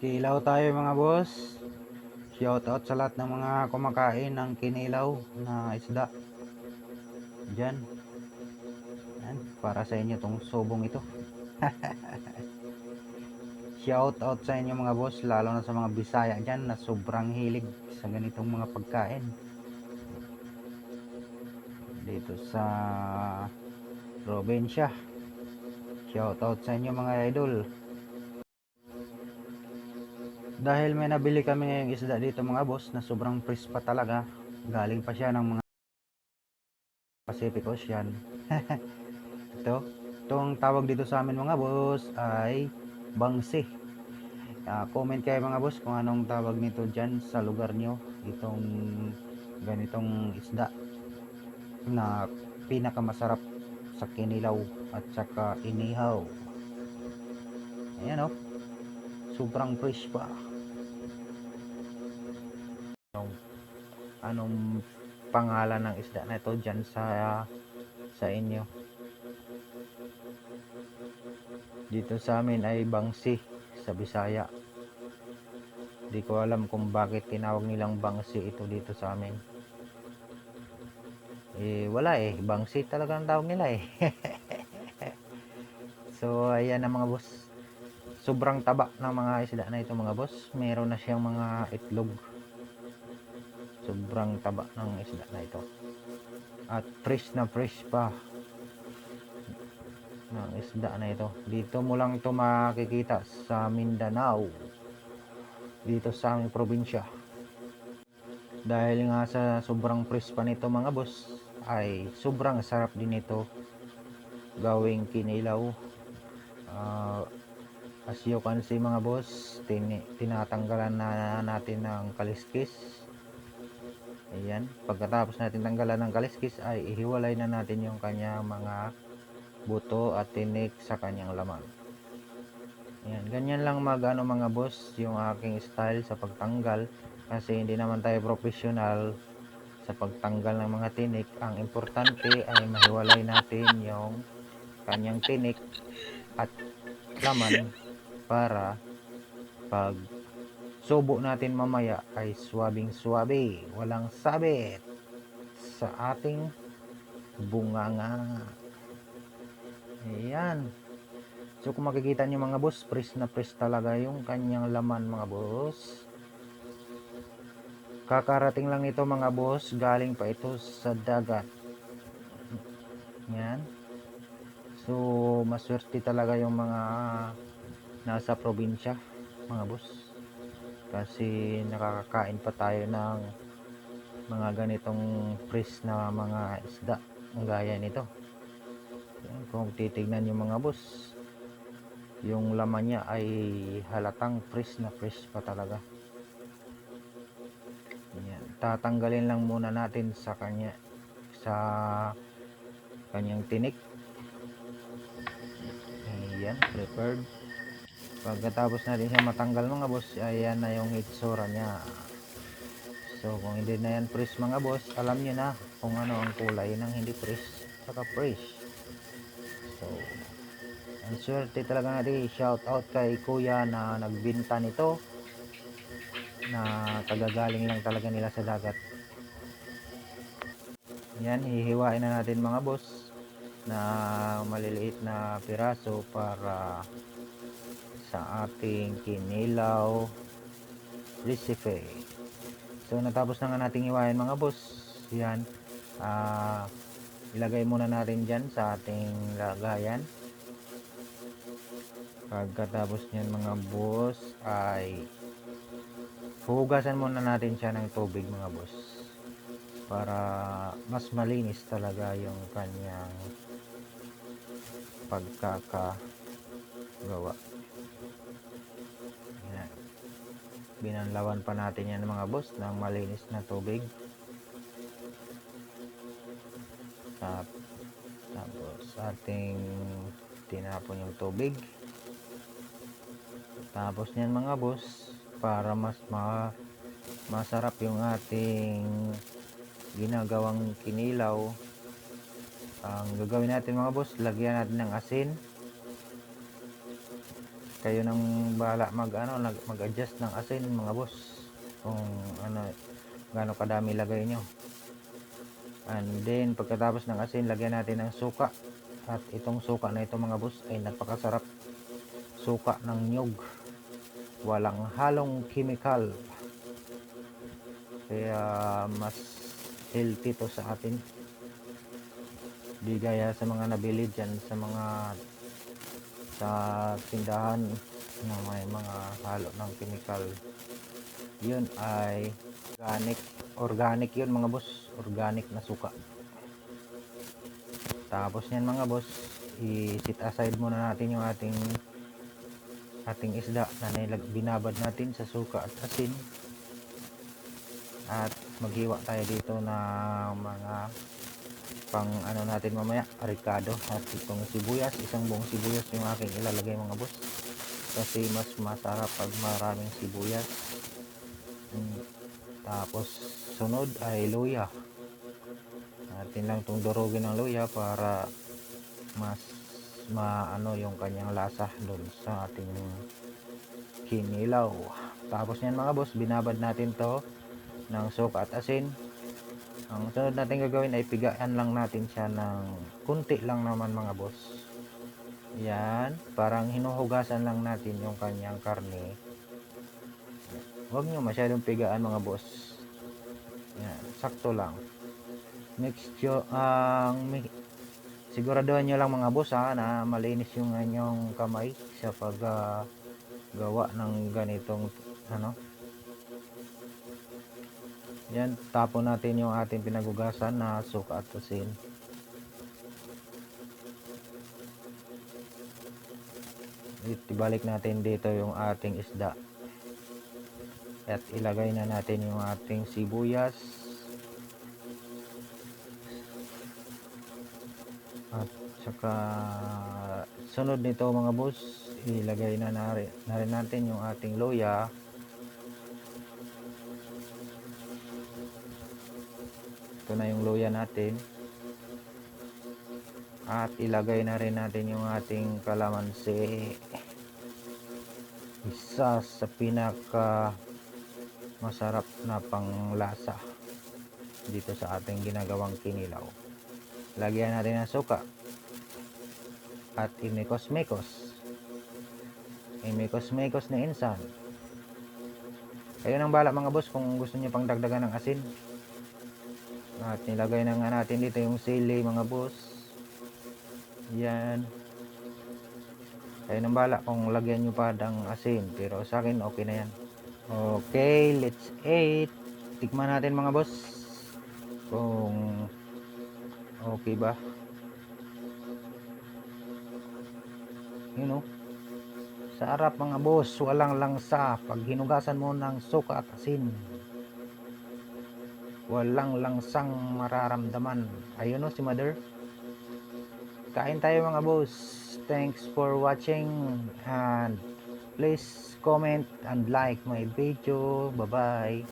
Kilaw tayo mga boss. Shout out sa lahat ng mga kumakain ng kinilaw na isda. Diyan. Yan, para sa inyo tong sobong ito. Shout out sa inyo mga boss, lalo na sa mga Bisaya diyan na sobrang hilig sa ganitong mga pagkain. Dito sa probinsya. Shout out sa inyo mga idol. Dahil may nabili kami ngayong isda dito mga boss na sobrang fresh pa talaga. Galing pa siya ng mga Pacific Ocean. Ito, itong tawag dito sa amin mga boss ay bangsi. Ah, comment kayo mga boss kung anong tawag nito dyan sa lugar nyo. Itong ganitong isda na pinakamasarap sa kinilaw at saka inihaw. Ayan oh. Sobrang fresh pa. Anong, anong pangalan ng isda na ito dyan sa sa inyo? Dito sa amin ay bangsi sa Bisaya. Di ko alam kung bakit tinawag nilang bangsi ito dito sa amin. Eh, wala eh. Bangsi talaga ang tawag nila eh. so, ayan na mga boss. Sobrang taba ng mga isda na ito mga boss. Meron na siyang mga itlog. Sobrang taba ng isda na ito. At fresh na fresh pa ng isda na ito. Dito mo lang ito makikita sa Mindanao. Dito sa aming probinsya. Dahil nga sa sobrang fresh pa nito mga boss, ay sobrang sarap din ito gawing kinilaw. Ah, as you can see mga boss, tin tinatanggalan na natin ng kaliskis. Ayan, pagkatapos natin tanggalan ng kaliskis ay ihiwalay na natin yung kanya mga buto at tinik sa kanyang laman. Ayan, ganyan lang mag ano mga boss yung aking style sa pagtanggal kasi hindi naman tayo professional sa pagtanggal ng mga tinik. Ang importante ay mahiwalay natin yung kanyang tinik at laman para pag subo natin mamaya ay swabing swabe, walang sabit sa ating bunganga. Ayan. So kung makikita nyo mga boss, press na press talaga yung kanyang laman mga boss. Kakarating lang ito mga boss, galing pa ito sa dagat. Yan. So maswerte talaga yung mga nasa probinsya mga boss. Kasi nakakakain pa tayo ng mga ganitong fresh na mga isda ang gaya nito. Kung titignan yung mga boss, yung laman niya ay halatang fresh na fresh pa talaga. Yan, tatanggalin lang muna natin sa kanya sa kanyang tinik. Ayan, prepared. Pagkatapos natin siya matanggal mga boss, ayan na yung itsura niya. So, kung hindi na yan fresh mga boss, alam niyo na kung ano ang kulay ng hindi fresh, saka fresh. So, ang swerte talaga natin, shout out kay kuya na nagbinta nito na tagagaling lang talaga nila sa dagat. Yan, hihiwain na natin mga boss na maliliit na piraso para sa ating kinilaw recipe. So natapos na nga nating hiwain mga boss. Yan. Ah ilagay muna natin dyan sa ating lagayan. Pagkatapos niyan mga boss ay hugasan muna natin siya ng tubig mga boss para mas malinis talaga yung kanyang pagkakagawa. Yan. Binanlawan pa natin yan mga boss ng malinis na tubig. Tap, tapos ating tinapon yung tubig. Tapos niyan mga boss, para mas ma masarap yung ating ginagawang kinilaw. Ang gagawin natin mga boss, lagyan natin ng asin. Kayo nang bala mag ano nag- mag-adjust ng asin mga boss. Kung ano gaano kadami lagay nyo. And then pagkatapos ng asin lagyan natin ng suka. At itong suka na ito mga boss ay napakasarap. Suka ng nyog walang halong chemical. Kaya mas healthy to sa atin. Di gaya sa mga nabili dyan sa mga sa tindahan na may mga halo ng chemical. Yun ay organic organic yun mga boss. Organic na suka. Tapos yan mga boss i-sit aside muna natin yung ating ating isda na nilag binabad natin sa suka at asin. At maghiwa tayo dito ng mga pang ano natin mamaya ricado at itong sibuyas. Isang buong sibuyas yung aking ilalagay mga boss. Kasi mas masarap pag maraming sibuyas. Mm, tapos sunod ay luya. Natin lang itong durugin ng luya para mas maano yung kanyang lasa doon sa ating kinilaw. Tapos yan mga boss binabad natin to ng suka at asin ang sunod natin gagawin ay pigaan lang natin siya ng kunti lang naman mga boss. Yan parang hinuhugasan lang natin yung kanyang karne. Huwag nyo masyadong pigaan mga boss. Yan sakto lang. Mixture ang mi- siguraduhan nyo lang mga boss ha na malinis yung inyong kamay sa pag ah, gawa ng ganitong ano yan tapon natin yung ating pinagugasan na suka at asin. Itibalik natin dito yung ating isda. At ilagay na natin yung ating sibuyas. At saka sunod nito mga boss ilagay na, na, rin, na rin natin yung ating loya ito na yung loya natin. At ilagay na rin natin yung ating kalamansi. Isa sa pinaka masarap na panglasa dito sa ating ginagawang kinilaw. Lagyan natin ng suka. At imikos-mikos. Imikos-mikos na insan. Kayo nang bala mga boss kung gusto niyo pang dagdagan ng asin at nilagay na nga natin dito yung sili mga boss. Yan kayo nang bala kung lagyan nyo pa ng asin pero sa akin okay na yan. Okay let's eat. Tikman natin mga boss kung okay ba. Yun know, sarap mga boss. Walang langsa pag hinugasan mo ng suka at asin walang langsang mararamdaman. Ayun o si mother. Kain tayo mga boss. Thanks for watching. And please comment and like my video. Bye bye